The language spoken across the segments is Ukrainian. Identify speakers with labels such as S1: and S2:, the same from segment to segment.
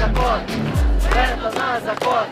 S1: закон, вето на закон.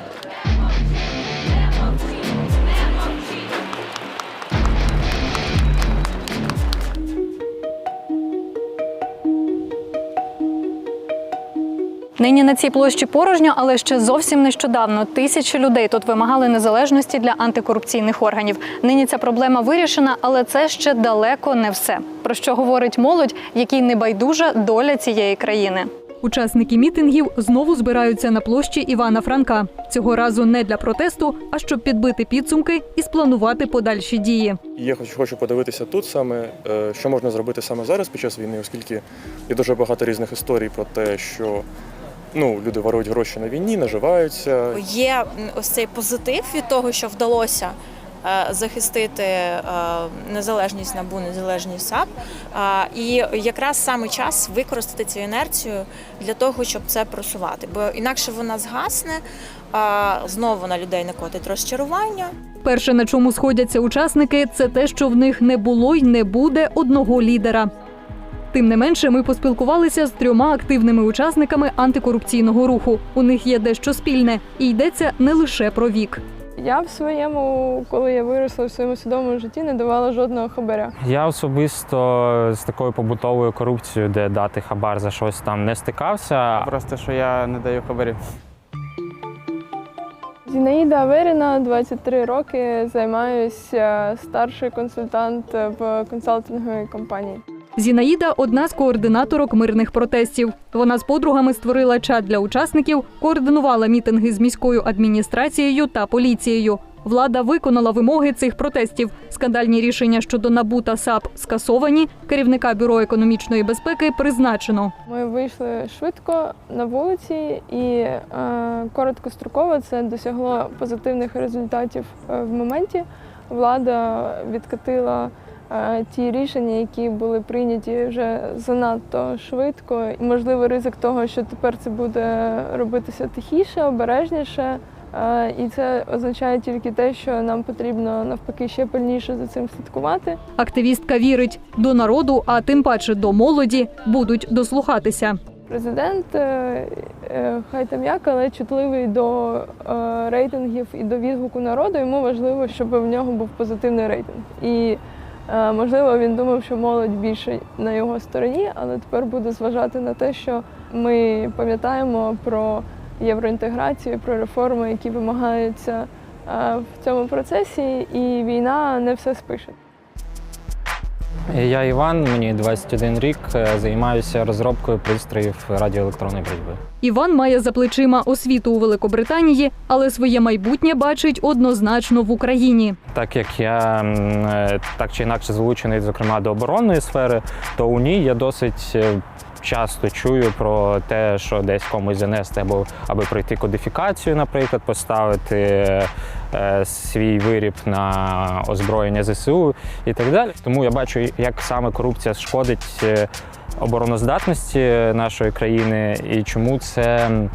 S2: Нині на цій площі порожньо, але ще зовсім нещодавно тисячі людей тут вимагали незалежності для антикорупційних органів. Нині ця проблема вирішена, але це ще далеко не все. Про що говорить молодь, якій не байдужа доля цієї країни. Учасники мітингів знову збираються на площі Івана Франка. Цього разу не для протесту, а щоб підбити підсумки і спланувати подальші дії.
S3: Я хочу, хочу подивитися тут саме, е, що можна зробити саме зараз під час війни, оскільки є дуже багато різних історій про те, що ну, люди ворують гроші на війні, наживаються.
S4: Є ось цей позитив від того, що вдалося захистити е, незалежність НАБУ, незалежність САП. І якраз саме час використати цю інерцію для того, щоб це просувати. Бо інакше вона згасне, знову на людей накотить розчарування.
S2: Перше, на чому сходяться учасники, це те, що в них не було й не буде одного лідера. Тим не менше, ми поспілкувалися з трьома активними учасниками антикорупційного руху. У них є дещо спільне, і йдеться не лише про вік.
S5: Я в своєму, коли я виросла в своєму свідомому житті, не давала жодного хабаря.
S6: Я особисто з такою побутовою корупцією, де дати хабар за щось там не стикався.
S7: Просто що я не даю хабарів.
S5: Зінаїда Аверіна, 23 роки, займаюся старший консультант в консалтинговій компанії.
S2: Зінаїда одна з координаторок мирних протестів. Вона з подругами створила чат для учасників, координувала мітинги з міською адміністрацією та поліцією. Влада виконала вимоги цих протестів. Скандальні рішення щодо НАБУ та САП скасовані. Керівника бюро економічної безпеки призначено.
S5: Ми вийшли швидко на вулиці і е, короткостроково це досягло позитивних результатів е, в моменті. Влада відкатила ті рішення, які були прийняті вже занадто швидко. Можливо, ризик того, що тепер це буде робитися тихіше, обережніше. І це означає тільки те, що нам потрібно навпаки ще пильніше за цим слідкувати.
S2: Активістка вірить до народу, а тим паче до молоді будуть дослухатися.
S5: Президент, е, е, хай там як, але чутливий до е, рейтингів і до відгуку народу. Йому важливо, щоб в нього був позитивний рейтинг. І можливо він думав, що молодь більше на його стороні, але тепер буде зважати на те, що ми пам'ятаємо про євроінтеграцію, про реформи, які вимагаються е, в цьому процесі, і війна не все спише.
S6: Я Іван, мені 21 рік, е, займаюся розробкою пристроїв радіоелектронної боротьби.
S2: Іван має за плечима освіту у Великобританії, але своє майбутнє бачить однозначно в Україні.
S6: Так як я е, так чи інакше залучений, зокрема, до оборонної сфери, то у ній я досить. е, Часто чую про те, що десь комусь занести або аби пройти кодифікацію, наприклад, поставити свій виріб на озброєння ЗСУ і так далі. Тому я бачу, як саме корупція шкодить е, обороноздатності нашої країни і чому це е,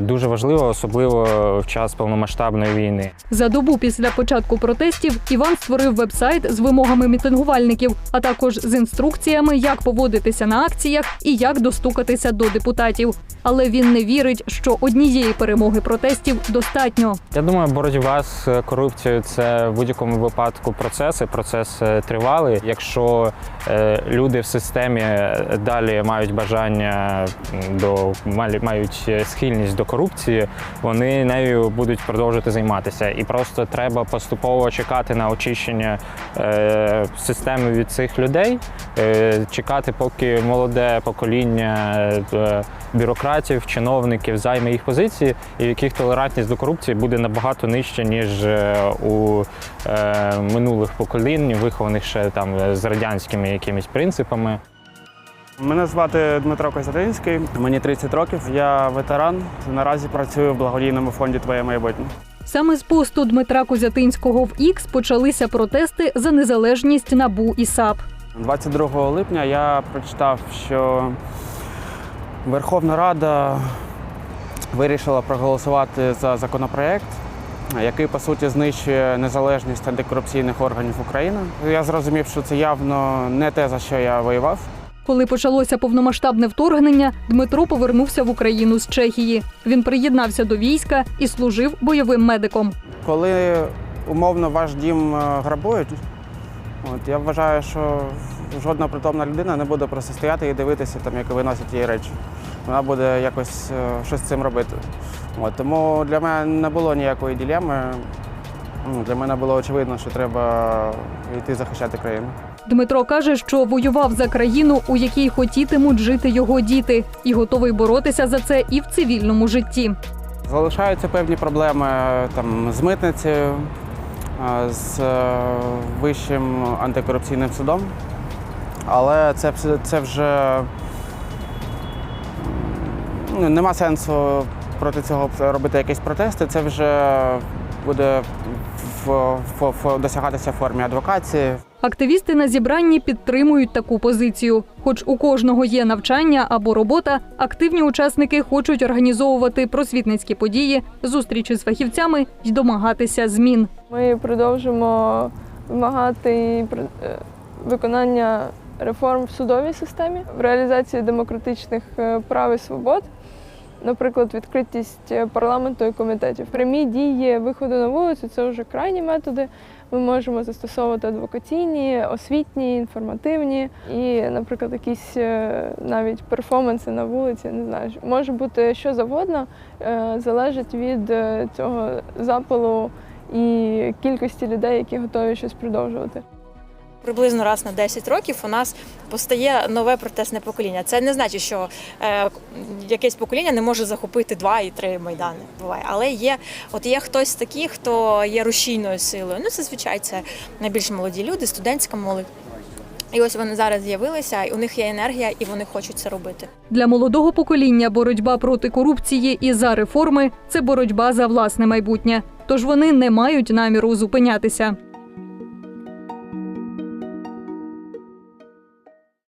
S6: дуже важливо, особливо в час повномасштабної війни.
S2: За добу після початку протестів Іван створив вебсайт з вимогами мітингувальників, а також з інструкціями, як поводитися на акціях і як достукатися до депутатів. Але він не вірить, що однієї перемоги протестів достатньо.
S6: Я думаю, боротьба з корупцією це в будь-якому випадку процес, і процес е, тривалий. Якщо е, люди в системі далі мають бажання до мають е, схильність до корупції, вони нею будуть продовжувати займатися. І просто треба поступово чекати на очищення е, системи від цих людей, е, чекати, поки молоде покоління е, бюрократів, чиновників займе їх позиції, і в яких толерантність до корупції буде набагато нижча, ніж е, у е, минулих поколінь, вихованих ще там з радянськими якимись принципами.
S7: Мене звати Дмитро Костянтинський, мені 30 років. Я ветеран. Наразі працюю в благодійному фонді Твоє майбутнє.
S2: Саме з посту Дмитра Козятинського в Ікс почалися протести за незалежність НАБУ і САП.
S7: 22 липня я прочитав, що Верховна Рада вирішила проголосувати за законопроект, який по суті знищує незалежність антикорупційних органів України. Я зрозумів, що це явно не те, за що я воював.
S2: Коли почалося повномасштабне вторгнення, Дмитро повернувся в Україну з Чехії. Він приєднався до війська і служив бойовим медиком.
S7: Коли умовно ваш дім е, грабують, от, я вважаю, що жодна притомна людина не буде просто стояти і дивитися, там, як виносять її речі. Вона буде якось е, щось з цим робити. От, тому для мене не було ніякої ділеми. Ну, Для мене було очевидно, що треба йти захищати країну.
S2: Дмитро каже, що воював за країну, у якій хотітимуть жити його діти, і готовий боротися за це і в цивільному житті.
S7: Залишаються певні проблеми там, з митницею, е, з е, Вищим антикорупційним судом. Але це, це вже ну, нема сенсу проти цього робити якісь протести. Це вже буде в, в, досягатися формі адвокації.
S2: Активісти на зібранні підтримують таку позицію. Хоч у кожного є навчання або робота, активні учасники хочуть організовувати просвітницькі події, зустрічі з фахівцями й домагатися змін.
S5: Ми продовжимо вимагати пр- е, виконання реформ в судовій системі, в реалізації демократичних е, прав і свобод, наприклад, відкритість е, парламенту і комітетів. Прямі дії виходу на вулицю це вже крайні методи. Ми можемо застосовувати адвокаційні, освітні, інформативні і, наприклад, якісь е, навіть перформанси на вулиці. Не знаю, може бути що завгодно, е, залежить від цього запалу і кількості людей, які готові щось продовжувати.
S4: Приблизно раз на 10 років у нас постає нове протестне покоління. Це не значить, що е, якесь покоління не може захопити два і три майдани. Буває, але є, от є хтось такий, хто є рушійною силою. Ну, зазвичай це найбільш молоді люди, студентська молодь. І ось вони зараз з'явилися, і у них є енергія, і вони хочуть це робити.
S2: Для молодого покоління боротьба проти корупції і за реформи це боротьба за власне майбутнє. Тож вони не мають наміру зупинятися.